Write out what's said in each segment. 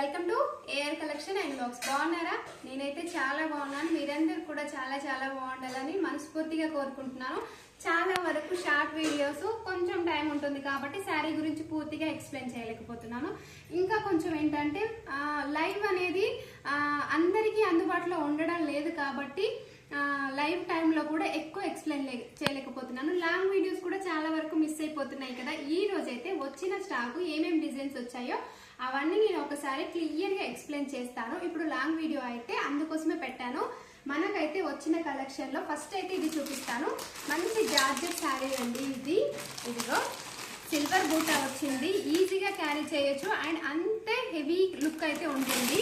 Welcome to AR collection and blogs బాగున్నారా? నేనైతే చాలా బాగున్నాను. మీరందరూ కూడా చాలా చాలా బాగుండాలని మనస్ఫూర్తిగా కోరుకుంటున్నాను. చాలా వరకు షార్ట్ వీడియోస్ కొంచెం టైం ఉంటుంది కాబట్టి శారీ గురించి పూర్తిగా ఎక్స్ప్లెయిన్ చేయలేకపోతున్నాను. ఇంకా కొంచెం ఏంటంటే లైవ్ అనేది అందరికీ అందుబాటులో ఉండడం లేదు కాబట్టి లైవ్ టైంలో కూడా ఎక్కువ ఎక్స్ప్లెయిన్ చేయలేకపోతున్నాను. లాంగ్ వీడియోస్ కూడా చాలా వరకు మిస్ అయిపోతున్నాయి కదా. ఈ రోజైతే వచ్చిన స్టాక్ ఏమేమి డిజైన్స్ వచ్చాయో అవన్నీ నేను ఒకసారి క్లియర్గా ఎక్స్ప్లెయిన్ చేస్తాను. ఇప్పుడు లాంగ్ వీడియో అయితే అందుకోసమే పెట్టాను. మనకైతే వచ్చిన కలెక్షన్లో ఫస్ట్ అయితే ఇది చూపిస్తాను. మంచి జార్జెట్ శారీ అండి ఇది. ఇదిగో సిల్వర్ బూటా వచ్చింది. ఈజీగా క్యారీ చేయొచ్చు. అండ్ అంతే హెవీ లుక్ అయితే ఉంటుంది.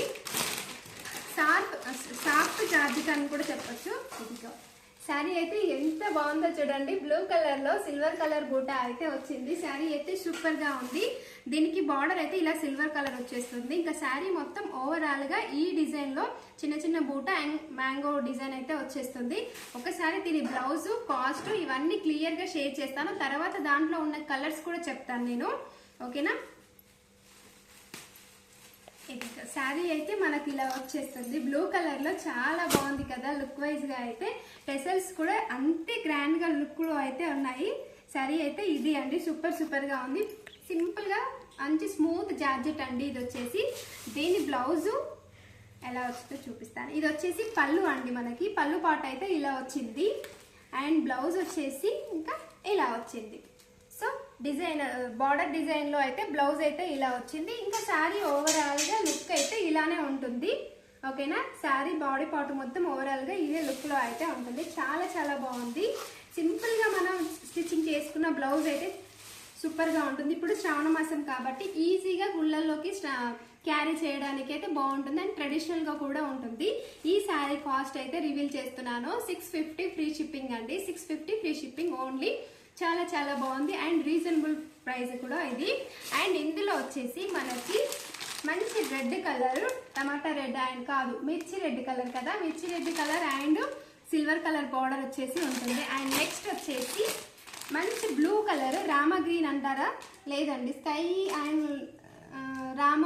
షార్ప్ సాఫ్ట్ జార్జెట్ అని కూడా చెప్పచ్చు. ఇదిగో. శారీ అయితే ఎంత బాగుందో చూడండి. బ్లూ కలర్లో సిల్వర్ కలర్ బూట అయితే వచ్చింది. శారీ అయితే సూపర్గా ఉంది. దీనికి బార్డర్ అయితే ఇలా సిల్వర్ కలర్ వచ్చేస్తుంది. ఇంకా శారీ మొత్తం ఓవరాల్గా ఈ డిజైన్లో చిన్న చిన్న బూట అండ్ మ్యాంగో డిజైన్ అయితే వచ్చేస్తుంది. ఒకసారి దీని బ్లౌజ్ కాస్ట్ ఇవన్నీ క్లియర్గా షేర్ చేస్తాను. తర్వాత దాంట్లో ఉన్న కలర్స్ కూడా చెప్తాను నేను. ఓకేనా? శారీ అయితే మనకి ఇలా వచ్చేస్తుంది. బ్లూ కలర్లో చాలా బాగుంది కదా లుక్ వైజ్గా అయితే. టెసల్స్ కూడా అంతే గ్రాండ్గా లుక్లో అయితే ఉన్నాయి. శారీ అయితే ఇది అండి. సూపర్ సూపర్గా ఉంది. సింపుల్గా మంచి స్మూత్ జార్జెట్ అండి. ఇది వచ్చేసి దీని బ్లౌజు ఎలా వచ్చిందో చూపిస్తాను. ఇది వచ్చేసి పళ్ళు అండి మనకి. పళ్ళు పాట అయితే ఇలా వచ్చింది. అండ్ బ్లౌజ్ వచ్చేసి ఇంకా ఇలా వచ్చింది. డిజైన్ బార్డర్ డిజైన్లో అయితే బ్లౌజ్ అయితే ఇలా వచ్చింది. ఇంకా శారీ ఓవరాల్గా లుక్ అయితే ఇలానే ఉంటుంది. ఓకేనా? శారీ బాడీ పార్ట్ మొత్తం ఓవరాల్గా ఇదే లుక్లో అయితే ఉంటుంది. చాలా చాలా బాగుంది. సింపుల్గా మనం స్టిచ్చింగ్ చేసుకున్న బ్లౌజ్ అయితే సూపర్గా ఉంటుంది. ఇప్పుడు శ్రావణ మాసం కాబట్టి ఈజీగా గుళ్ళల్లోకి క్యారీ చేయడానికి అయితే బాగుంటుంది. అండ్ ట్రెడిషనల్గా కూడా ఉంటుంది. ఈ శారీ కాస్ట్ అయితే రివీల్ చేస్తున్నాను. సిక్స్ ఫిఫ్టీ ఫ్రీ షిప్పింగ్ అండి. Six fifty free shipping only చాలా చాలా బాగుంది. అండ్ రీజనబుల్ ప్రైస్ కూడా ఇది. అండ్ ఇందులో వచ్చేసి మనకి మంచి red colour tomato red and కాదు మిర్చి రెడ్ కలర్ కదా? మిర్చి red colour and silver colour border వచ్చేసి ఉంటుంది. అండ్ నెక్స్ట్ వచ్చేసి మంచి బ్లూ కలర్ రామ గ్రీన్ అంటారా? లేదండి స్కై అండ్ రామ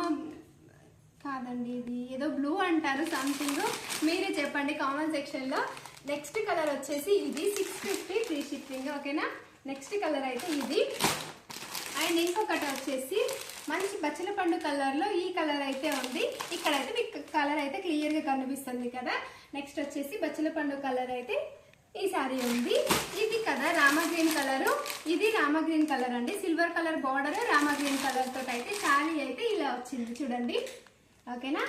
కాదండి ఇది. ఏదో బ్లూ అంటారు సంథింగ్ మీరే చెప్పండి కామెంట్ సెక్షన్లో నెక్స్ట్ కలర్ వచ్చేసి ఇది సిక్స్ ఫిఫ్టీ ఫ్రీ షిప్పింగ్ ఓకేనా నెక్స్ట్ కలర్ అయితే ఇది. అండ్ ఇంకొకటి వచ్చేసి మంచి బచ్చల పండు కలర్లో ఈ కలర్ అయితే ఉంది. ఇక్కడైతే మీకు కలర్ అయితే క్లియర్గా కనిపిస్తుంది కదా? నెక్స్ట్ వచ్చేసి బచ్చల పండు కలర్ అయితే ఈ సారీ ఉంది. ఇది కదా రామ గ్రీన్ ఇది రామ గ్రీన్ కలర్ అండి. Silver colour border rama green colour తోటి అయితే శారీ అయితే ఇలా వచ్చింది చూడండి. ఓకేనా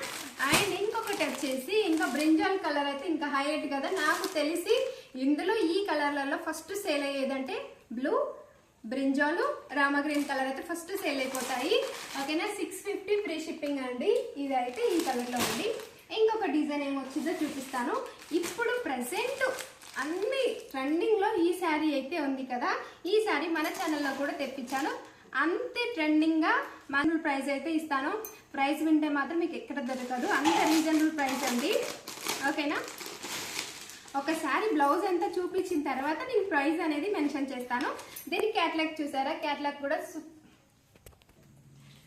అండ్ ఇంకొకటి వచ్చేసి ఇంకా బ్రింజాల్ కలర్ అయితే ఇంకా హైలైట్ కదా. నాకు తెలిసి ఇందులో ఈ కలర్లలో first sale అయ్యేదంటే blue brinjal rama green colour అయితే ఫస్ట్ సేల్ అయిపోతాయి. ఓకేనా? సిక్స్ ఫిఫ్టీ ఫ్రీ షిప్పింగ్ అండి. ఇది అయితే ఈ కలర్లో ఉంది. ఇంకొక డిజైన్ ఏమొచ్చిందో చూపిస్తాను. ఇప్పుడు ప్రజెంట్ అన్ని ట్రెండింగ్లో ఈ శారీ అయితే ఉంది కదా. ఈ శారీ మన ఛానల్లో కూడా తెప్పించాను. అంతే ట్రెండింగ్గా మాన్యువల్ ప్రైస్ అయితే ఇస్తాను. ప్రైస్ వింటే మాత్రం మీకు ఎక్కడ దొరకదు. అంత రీజనబుల్ ప్రైస్ అండి. ఓకేనా? ఒకసారి బ్లౌజ్ అంతా చూపించిన తర్వాత నేను ప్రైస్ అనేది మెన్షన్ చేస్తాను. దీని క్యాట్లాగ్ చూసారా? క్యాట్లాగ్ కూడా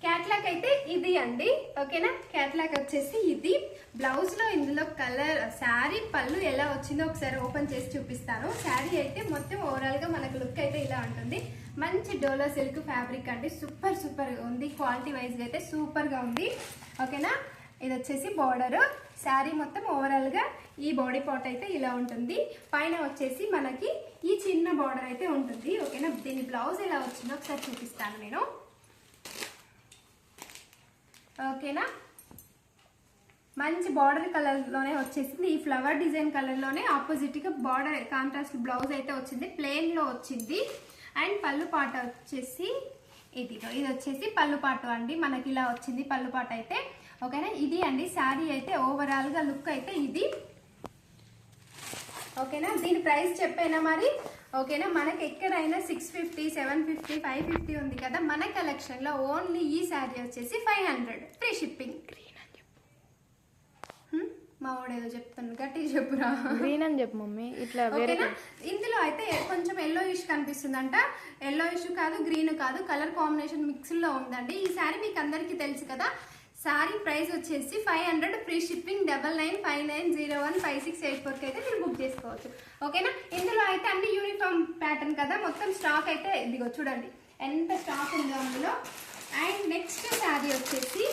క్యాట్లాగ్ అయితే ఇది అండి. ఓకేనా? క్యాట్లాగ్ వచ్చేసి ఇది. బ్లౌజ్లో ఇందులో కలర్ శారీ పళ్ళు ఎలా వచ్చిందో ఒకసారి ఓపెన్ చేసి చూపిస్తాను. శారీ అయితే మొత్తం ఓవరాల్గా మనకు లుక్ అయితే ఇలా ఉంటుంది. మంచి డోలో సిల్క్ ఫ్యాబ్రిక్ అండి. సూపర్ సూపర్ ఉంది. క్వాలిటీ వైజ్గా అయితే సూపర్గా ఉంది. ఓకేనా? ఇది వచ్చేసి బార్డర్. శారీ మొత్తం ఓవరాల్గా ఈ బాడీ పార్ట్ అయితే ఇలా ఉంటుంది. పైన వచ్చేసి మనకి ఈ చిన్న బార్డర్ అయితే ఉంటుంది. ఓకేనా? దీని బ్లౌజ్ ఎలా వచ్చిందో ఒకసారి చూపిస్తాను నేను. ఓకేనా? మంచి బార్డర్ కలర్లోనే వచ్చేసింది. ఈ ఫ్లవర్ డిజైన్ కలర్లోనే ఆపోజిట్గా బార్డర్ కాంట్రాస్ట్ బ్లౌజ్ అయితే వచ్చింది. ప్లెయిన్లో వచ్చింది. అండ్ పళ్ళు పాట వచ్చేసి ఇది ఇది వచ్చేసి పళ్ళు పాటు అండి. మనకి ఇలా వచ్చింది పళ్ళు పాట అయితే. ఓకేనా? ఇది అండి శారీ అయితే ఓవరాల్గా లుక్ అయితే ఇది. ఓకేనా? దీని ప్రైస్ చెప్పేనా మరి? ఓకేనా? మనకి ఎక్కడైనా six fifty seven fifty five fifty ఉంది కదా మన కలెక్షన్లో ఓన్లీ ఈ శారీ వచ్చేసి ఫైవ్ హండ్రెడ్ ఫ్రీ షిప్పింగ్ మా వాడు ఏదో చెప్తాను గట్టి చెప్పురా. గ్రీన్ అని చెప్పు మమ్మీ ఇట్లా ఓకేనా? ఇందులో అయితే కొంచెం ఎల్లో ఇష్ కనిపిస్తుందంట. ఎల్లో ఇష్ కాదు గ్రీన్ కాదు కలర్ కాంబినేషన్ మిక్స్లో ఉందండి. ఈ శారీ మీకు అందరికీ తెలుసు కదా. సారీ ప్రైస్ వచ్చేసి five hundred free shipping double nine five nine zero one five six eight ఫోర్కి అయితే మీరు బుక్ చేసుకోవచ్చు. ఓకేనా? ఇందులో అయితే అన్ని యూనిఫామ్ ప్యాటర్న్ కదా. మొత్తం స్టాక్ అయితే ఇదిగో చూడండి. ఎంత స్టాక్ ఉందో అందులో. అండ్ నెక్స్ట్ శారీ వచ్చేసి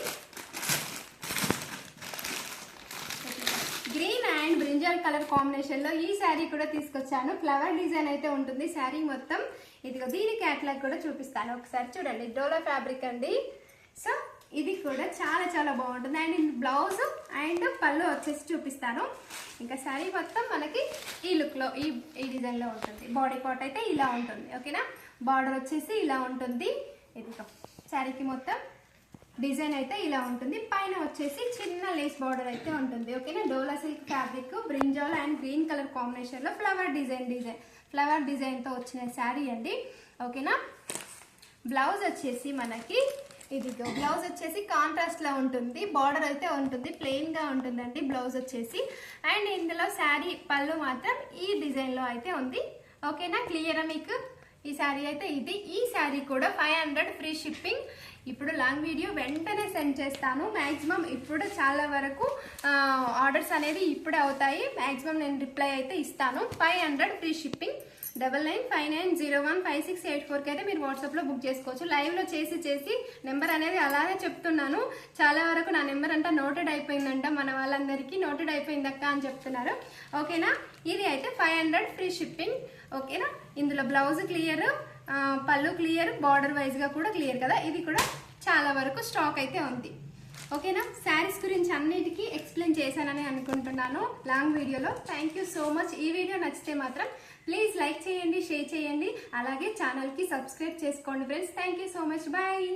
గ్రీన్ అండ్ బ్రింజల్ కలర్ కాంబినేషన్లో ఈ శారీ కూడా తీసుకొచ్చాను. ఫ్లవర్ డిజైన్ అయితే ఉంటుంది. శారీ మొత్తం ఇదిగో దీని క్యాట్లాగ్ కూడా చూపిస్తాను. ఒకసారి చూడండి. డోలా ఫ్యాబ్రిక్ అండి. సో ఇది కూడా చాలా చాలా బాగుంటుంది. అండ్ బ్లౌజ్ అండ్ పళ్ళు వచ్చేసి చూపిస్తాను. ఇంకా శారీ మొత్తం మనకి ఈ లుక్లో ఈ ఈ డిజైన్లో ఉంటుంది. బాడీ పార్ట్ అయితే ఇలా ఉంటుంది. ఓకేనా బార్డర్ వచ్చేసి ఇలా ఉంటుంది. ఇది శారీకి మొత్తం డిజైన్ అయితే ఇలా ఉంటుంది. పైన వచ్చేసి చిన్న లేస్ బార్డర్ అయితే ఉంటుంది. ఓకేనా? Dola silk fabric brinjal and green colour కాంబినేషన్లో ఫ్లవర్ డిజైన్ డిజైన్ ఫ్లవర్ డిజైన్తో వచ్చిన శారీ అండి. ఓకేనా? బ్లౌజ్ వచ్చేసి మనకి ఇది బ్లౌజ్ వచ్చేసి కాంట్రాస్ట్లో ఉంటుంది. బార్డర్ అయితే ఉంటుంది. ప్లెయిన్గా ఉంటుందండి బ్లౌజ్ వచ్చేసి. అండ్ ఇందులో శారీ పళ్ళు మాత్రం ఈ డిజైన్లో అయితే ఉంది. ఓకేనా? క్లియరా మీకు? ఈ శారీ అయితే ఇది. ఈ శారీ కూడా ఫైవ్ హండ్రెడ్ ఫ్రీ షిప్పింగ్ ఇప్పుడు లాంగ్ వీడియో వెంటనే సెండ్ చేస్తాను. మ్యాక్సిమం ఇప్పుడు చాలా వరకు ఆర్డర్స్ అనేది ఇప్పుడే అవుతాయి. మ్యాక్సిమం నేను రిప్లై అయితే ఇస్తాను. Five hundred free shipping double nine five nine zero one five six eight ఫోర్కి అయితే మీరు వాట్సాప్లో బుక్ చేసుకోవచ్చు. లైవ్లో చేసి చేసి నెంబర్ అనేది అలానే చెప్తున్నాను. చాలా వరకు నా నెంబర్ అంతా నోటెడ్ అయిపోయిందంట మన వాళ్ళందరికీ. నోటెడ్ అయిపోయింది అక్క అని చెప్తున్నారు. ఓకేనా? ఇది అయితే ఫైవ్ హండ్రెడ్ ఫ్రీ షిప్పింగ్. ఓకేనా? ఇందులో బ్లౌజ్ క్లియర్ పళ్ళు క్లియర్ బార్డర్ వైజ్గా కూడా క్లియర్ కదా? ఇది కూడా చాలా వరకు స్టాక్ అయితే ఉంది. ఓకేనా? శారీస్ గురించి అన్నిటికీ ఎక్స్ప్లెయిన్ చేశానని అనుకుంటున్నాను. లాంగ్ వీడియోలో. థ్యాంక్ యూ సో మచ్ ఈ వీడియో నచ్చితే మాత్రం ప్లీజ్ లైక్ చేయండి షేర్ చేయండి. అలాగే ఛానల్కి సబ్స్క్రైబ్ చేసుకోండి friends thank you so much bye